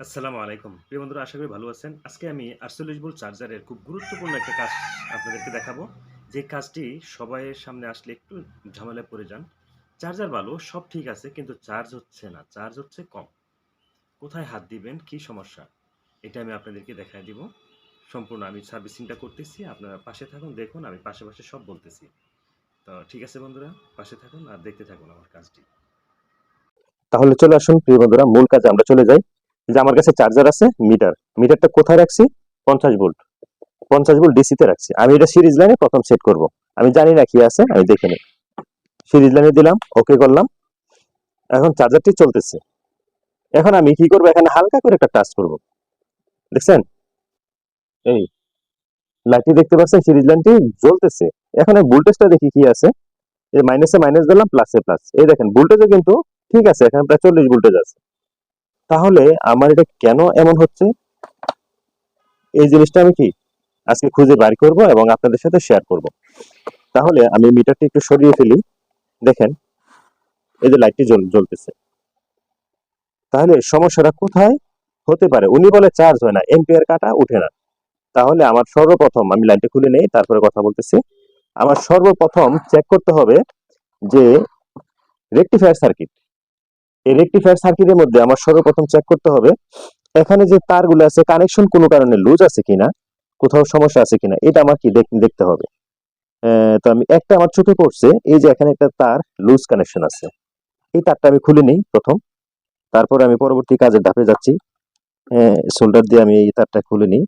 আসসালামু আলাইকুম। প্রিয় বন্ধুরা, আশা করি ভালো আছেন। আজকে আমি আটচল্লিশ ভোল্ট চার্জারের খুব গুরুত্বপূর্ণ একটা কাজ আপনাদেরকে দেখাবো। যে কাজটি সবাইয়ের সামনে আসলে একটু ঝামেলায় পড়ে যান। চার্জার ভালো সব ঠিক আছে, কিন্তু চার্জ হচ্ছে না। চার্জ হচ্ছে কম। কোথায় হাত দিবেন? কি সমস্যা? এটা আমি আপনাদেরকে দেখাই দিব। সম্পূর্ণ আমি সার্ভিসিংটা করতেছি। আপনারা পাশে থাকুন, দেখুন, আমি পাশে পাশে সব বলতেছি। তো ঠিক আছে বন্ধুরা, পাশে থাকুন আর দেখতে থাকুন আমার কাজটি। তাহলে চলে আসুন, প্রিয় বন্ধুরা, মূল কাজে আমরা চলে যাই। যে আমার কাছে চার্জার আছে মিটার মিটারটা কোথায় রাখছি? পঞ্চাশ ভোল্ট পঞ্চাশ ভোল্ট ডিসিতে রাখছি। আমি এটা সিরিজ লাইনে প্রথম সেট করব। আমি জানি না কি আছে, আমি দেখে নিই। সিরিজ লাইনে দিলাম ওকে করলাম। এখন চার্জারটি চলতেছে। এখন আমি কি করব? এখানে হালকা করে একটা টাচ করব। দেখছেন? এই লাইটটি দেখতে পাচ্ছেন? সিরিজ লাইনটি জ্বলতেছে। এখন এই ভোল্টেজটা দেখি কি আছে। এই মাইনাসে মাইনাস দিলাম প্লাসে প্লাস এই দেখেন ভোল্টেজও কিন্তু ঠিক আছে, এখানে প্রায় চল্লিশ ভোল্টেজ আছে। তাহলে আমার এটা কেন এমন হচ্ছে? এই জিনিসটা আমি কি? আজকে খুঁজে বার করব এবং আপনাদের সাথে শেয়ার করব। তাহলে আমি মিটারটি একটু সরিয়ে ফেলি। দেখেন, এই যে লাইটটি জ্বল- জ্বলতেছে। তাহলে সমস্যাটা কোথায়? হতে পারে, উনি বলে চার্জ হয় না এম্পিয়ার কাটা উঠে না। তাহলে আমার সর্বপ্রথম, আমি লাইনটি খুলে নেই, তারপরে কথা বলতেছি। আমার সর্বপ্রথম চেক করতে হবে যে রেকটিফায়ার সার্কিট এই রেকটিফায়ার সার্কিটের মধ্যে আমার সর্বপ্রথম চেক করতে হবে, এখানে যে তারগুলো আছে কানেকশন কোনো কারণে লুজ আছে কিনা, কোথাও সমস্যা আছে কিনা, এটা আমার কি দেখ- দেখতে হবে। তো আমি একটা আমার চোখে পড়ছে এই যে এখানে একটা তার লুজ কানেকশন আছে। এই তারটা আমি খুলে নিই প্রথম, তারপর আমি পরবর্তী কাজের ধাপে যাচ্ছি। সোল্ডার দিয়ে আমি এই তারটা খুলে নিই।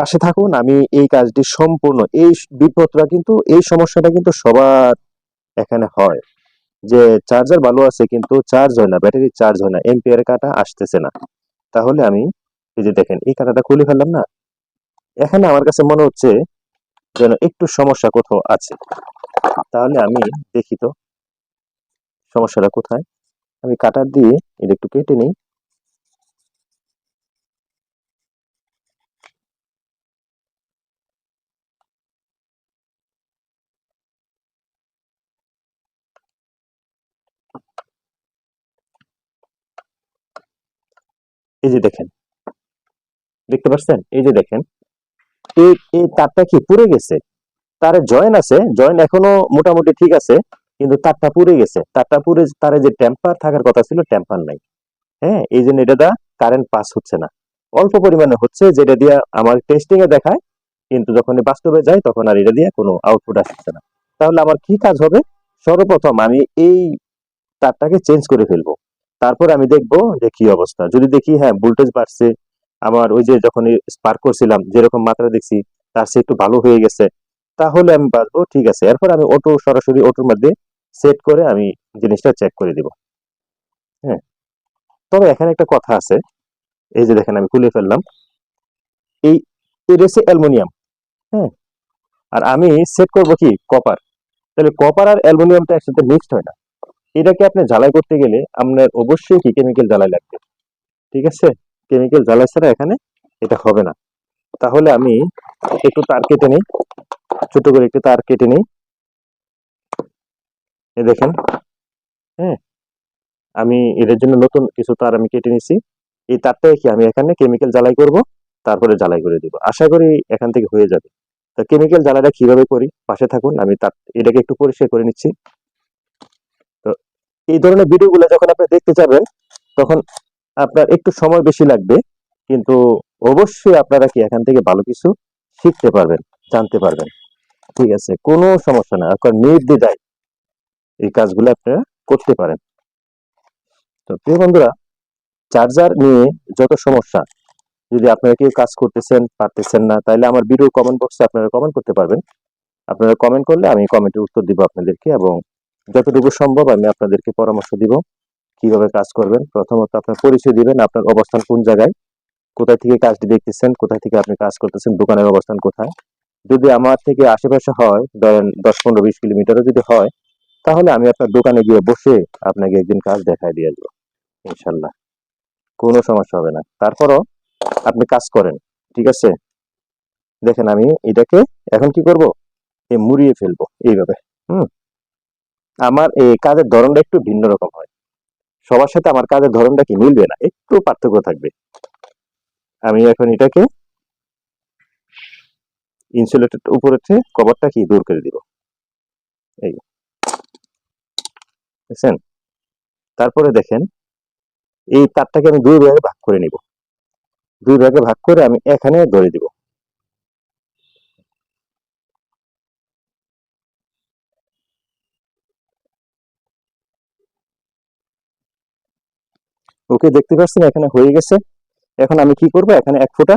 পাশে থাকুন, আমি এই কাজটি সম্পূর্ণ, এই বিপদটা কিন্তু, এই সমস্যাটা কিন্তু সবার এখানে হয়। যে চার্জার ভালো আছে কিন্তু চার্জ হয় না, ব্যাটারি চার্জ হয় না এম্পিয়ার কাটা আসতেছে না। তাহলে আমি এই যে দেখেন, এই কাটাটা খুলে ফেললাম না। এখানে আমার কাছে মনে হচ্ছে যেন একটু সমস্যা কোথাও আছে। তাহলে আমি দেখি তো সমস্যাটা কোথায়। আমি কাটার দিয়ে এটা একটু কেটে নিই। এই যে দেখেন, দেখতে পাচ্ছেন? এই যে দেখেন, এই তারটা কি পুড়ে গেছে? তার জয়েন আছে জয়েন এখনও মোটামুটি ঠিক আছে, কিন্তু তারটা পুড়ে গেছে। তারটা পুড়ে, তারে যে টেম্পার থাকার কথা ছিল টেম্পার নাই। হ্যাঁ এই জন্য এটা কারেন্ট পাস হচ্ছে না। অল্প পরিমাণে হচ্ছে, যেটা দিয়ে আমার টেস্টিং এ দেখায়, কিন্তু যখন বাস্তবে যায়, তখন আর এটা দিয়ে কোনো আউটপুট আসছে না। তাহলে আমার কি কাজ হবে? সর্বপ্রথম আমি এই তারটাকে চেঞ্জ করে ফেলব। তারপর আমি দেখব যে কি অবস্থা। যদি দেখি হ্যাঁ ভোল্টেজ বাড়ছে, আমার ওই যে যখন স্পার্ক করছিলাম, যেরকম মাত্রা দেখছি, তার চেয়ে একটু ভালো হয়ে গেছে, তাহলে আমি বাঁচবো, ঠিক আছে। এরপর আমি অটো সরাসরি অটোর মধ্যে সেট করে আমি জিনিসটা চেক করে দিব। হ্যাঁ। তবে এখানে একটা কথা আছে, এই যে দেখেন আমি খুলে ফেললাম। এই হচ্ছে অ্যালুমিনিয়াম হ্যাঁ। আর আমি সেট করব কি কপার তাহলে কপার আর অ্যালুমিনিয়ামটা একসাথে মিক্সড হয় না। এটাকে আপনি ঝালাই করতে গেলে আপনার অবশ্যই কি কেমিক্যাল জ্বালাই লাগবে। ঠিক আছে? কেমিক্যাল জ্বালাই ছাড়া এখানে এটা হবে না। তাহলে আমি একটু তার কেটে নিই। ছোট করে একটু তার কেটে নিই। এই দেখেন হ্যাঁ? আমি এটার জন্য নতুন কিছু তার আমি কেটে নিছি। এই তারটাকে কি আমি এখানে কেমিক্যাল জ্বালাই করব? তারপরে জ্বালাই করে দিব। আশা করি এখান থেকে হয়ে যাবে। তো কেমিক্যাল জ্বালাইটা কীভাবে করি? পাশে থাকুন, আমি তার, এটাকে একটু পরিষ্কার করে নিচ্ছি। এই ধরনের ভিডিওগুলো যখন আপনি দেখতে যাবেন, তখন আপনার একটু সময় বেশি লাগবে। কিন্তু অবশ্যই আপনারা কি এখান থেকে ভালো কিছু শিখতে পারবেন, জানতে পারবেন। ঠিক আছে, কোনো সমস্যা না এখন নির্দ্বিধায় এই কাজগুলো আপনারা করতে পারেন। তো প্রিয় বন্ধুরা, চার্জার নিয়ে যত সমস্যা, যদি আপনারা কেউ কাজ করতেছেন, পারতেছেন না, তাহলে আমার ভিডিও কমেন্ট বক্সে আপনারা কমেন্ট করতে পারবেন। আপনারা কমেন্ট করলে আমি কমেন্টের উত্তর দিব আপনাদেরকে এবং যতটুকু সম্ভব আমি আপনাদেরকে পরামর্শ দিব। কীভাবে কাজ করবেন? প্রথমত আপনার পরিচয় দিবেন, আপনার অবস্থান কোন জায়গায়, কোথায় থেকে কাজটি দেখতেছেন, কোথায় থেকে আপনি কাজ করতেছেন, দোকানের অবস্থান কোথায়। যদি আমার থেকে আশেপাশে হয়, ধরেন দশ পনেরো বিশ কিলোমিটারও যদি হয়, তাহলে আমি আপনার দোকানে গিয়ে বসে আপনাকে একদিন কাজ দেখায় দিয়ে আসব, ইনশাল্লাহ। কোনো সমস্যা হবে না। তারপরও আপনি কাজ করেন, ঠিক আছে? দেখেন আমি এটাকে এখন কি করব? এ মুড়িয়ে ফেলব, এইভাবে, হুম? আমার এই কাজের ধরনটা একটু ভিন্ন রকম হয়। সবার সাথে আমার কাজের ধরনটা কি মিলবে না? একটু পার্থক্য থাকবে। আমি এখন এটাকে ইনসুলেটেড উপরে কভারটা কি দূর করে দিব? এই বুঝছেন তারপরে দেখেন, এই তারটাকে আমি দুই ভাগে ভাগ করে নিব। দুই ভাগে ভাগ করে আমি এখানে ধরে দিব। ওকে দেখতে পাচ্ছেন, এখানে হয়ে গেছে। এখন আমি কি করব? এখানে এক ফোঁটা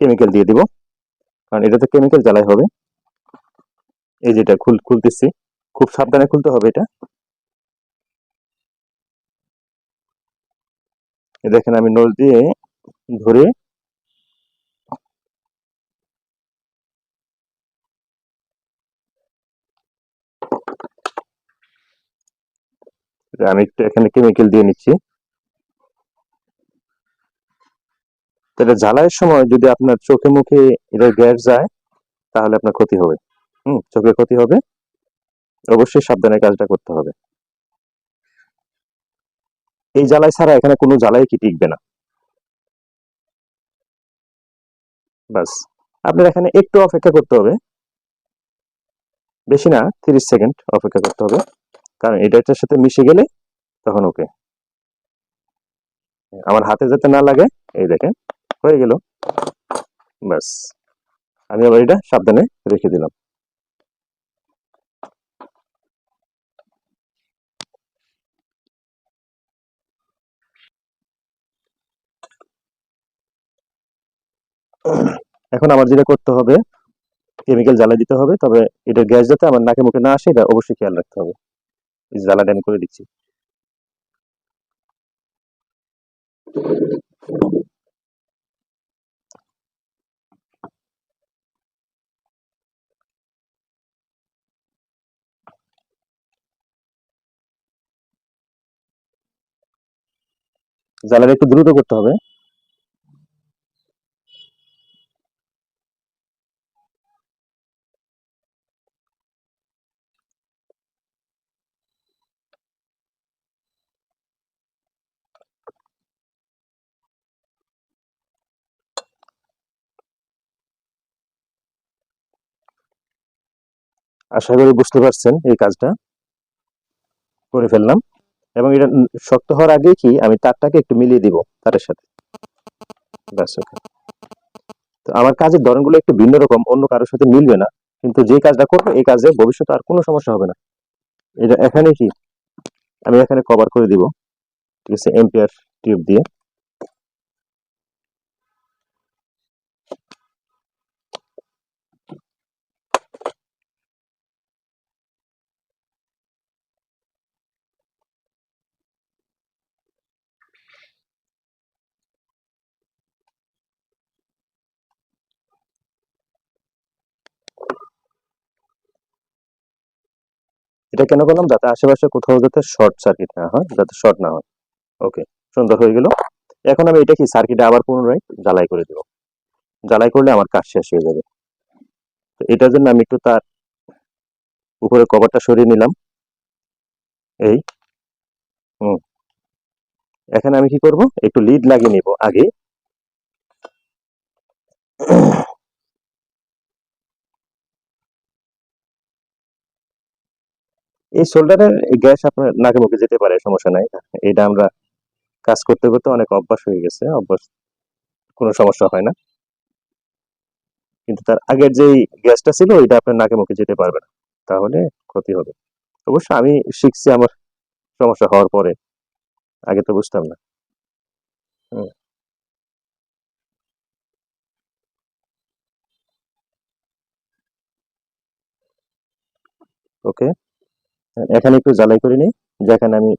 কেমিক্যাল দিয়ে দিব। কারণ এটা তো কেমিক্যাল জ্বালাই হবে। এই যেটা খুল, খুলতেছি। খুব সাবধানে খুলতে হবে এটা। দেখেন, আমি নল দিয়ে ধরে আমি একটু এখানে কেমিক্যাল দিয়ে নিচ্ছি। তাহলে জ্বালাইয়ের সময় যদি আপনার চোখে মুখে এটা গ্যাস যায়, তাহলে আপনার ক্ষতি হবে। হুম, চোখে ক্ষতি হবে। অবশ্যই সাবধানে কাজটা করতে হবে। এই জ্বালাই ছাড়া এখানে কোনো জ্বালাই কি টিকবে না। বাস আপনার এখানে একটু অপেক্ষা করতে হবে। বেশি না, তিরিশ সেকেন্ড অপেক্ষা করতে হবে। কারণ এটা এটার সাথে মিশে গেলে তখন ওকে। আমার হাতে যাতে না লাগে, এই দেখেন। হয়ে গেল। ব্যাস। আমি আবার এটা সাবধানে রেখে দিলাম। এখন আমার যেটা করতে হবে কেমিক্যাল জ্বালা দিতে হবে, তবে এটা গ্যাস যাতে আমার নাকে মুখে না আসে, এটা অবশ্যই খেয়াল রাখতে হবে। জ্বালাটা আমি করে দিচ্ছি। জ্বালাটা একটু দ্রুত করতে হবে। আশা করি বুঝতে পারছেন এই কাজটা। করে ফেললাম। এবং এটা শক্ত হওয়ার আগে কি আমি তারটাকে একটু মিলিয়ে দিব তারের সাথে। ব্যাস তো আমার কাজের ধরনগুলো একটু ভিন্ন রকম, অন্য কারোর সাথে মিলবে না, কিন্তু যে কাজটা করব, এই কাজে ভবিষ্যতে আর কোনো সমস্যা হবে না। এটা এখানে কি? আমি এখানে কভার করে দিব, ঠিক আছে এম্পিয়ার টিউব দিয়ে। এটা কেন করলাম? যাতে আশেপাশে কোথাও যাতে শর্ট সার্কিট না হয়, যাতে শর্ট না হয়। ওকে সুন্দর হয়ে গেল। এখন আমি এটা কি সার্কিটে আবার পুনরায় জ্বালাই করে দেব। জ্বালাই করলে আমার কাজ শেষ হয়ে যাবে। তো এটার জন্য আমি একটু তার উপরে কভারটা সরিয়ে নিলাম। এই, হুম। এখানে আমি কি করব? একটু লিড লাগিয়ে নিব আগে। এই শোল্ডারের গ্যাস আপনার নাকে মুখে যেতে পারে, সমস্যা নাই। এটা আমরা কাজ করতে করতে অনেক অভ্যাস হয়ে গেছে, অভ্যাস কোনো সমস্যা হয় না। কিন্তু তার আগের যেই গ্যাসটা ছিল, ওইটা আপনার নাকে মুখে যেতে পারবে না। তাহলে ক্ষতি হবে। অবশ্য আমি শিখছি আমার সমস্যা হওয়ার পরে। আগে তো বুঝতাম না। হুম। ওকে। এখানে একটু জ্বালাই করে নিই, যেখানে আমি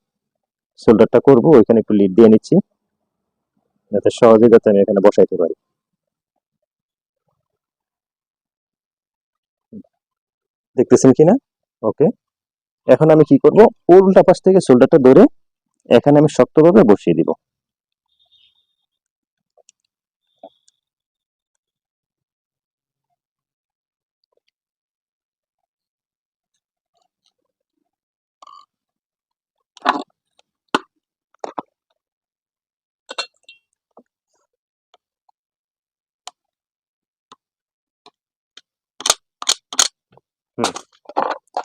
সোল্ডারটা করব, ওইখানে একটু লিড দিয়ে নিচ্ছি, যাতে সহজে যাতে আমি এখানে বসাইতে পারি। দেখতেছেন কিনা? ওকে এখন আমি কি করব? উল্টা পাশ থেকে সোল্ডারটা ধরে এখানে আমি শক্তভাবে বসিয়ে দিব।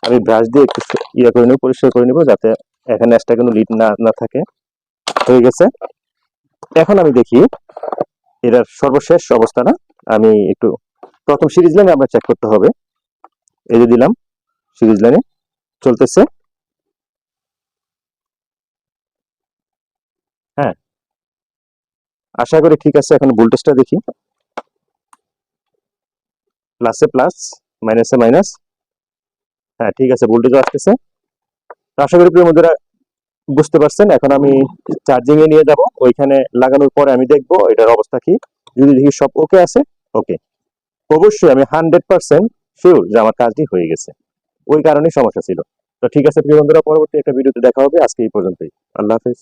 আমি ব্রাশ দিয়ে একটু ইয়ে করে নেব, পরিষ্কার করে নেব যাতে এখানে একটা কোনো লিড না না থাকে। হয়ে গেছে। এখন আমি দেখি এটার সর্বশেষ অবস্থাটা। আমি একটু প্রথম সিরিজ লাইনে আমরা চেক করতে হবে। এই যে দিলাম সিরিজ লাইনে চলতেছে। হ্যাঁ। আশা করি ঠিক আছে, এখন ভোল্টেজটা দেখি। প্লাসে প্লাস মাইনাসে মাইনাস হ্যাঁ ঠিক আছে ভোল্টেজও আসতেছে। আশা করি প্রিয় বন্ধুরা বুঝতে পারছেন, এখন আমি চার্জিং এ নিয়ে যাব। ওইখানে লাগানোর পরে আমি দেখব এটার অবস্থা কি। যদি দেখি সব ওকে আছে ওকে অবশ্যই আমি হান্ড্রেড পার্সেন্ট শিওর যে আমার কাজটি হয়ে গেছে। ওই কারণে সমস্যা ছিল। তো ঠিক আছে প্রিয় বন্ধুরা, পরবর্তী একটা ভিডিওতে দেখা হবে। আজকে এই পর্যন্তই। আল্লাহ হাফেজ।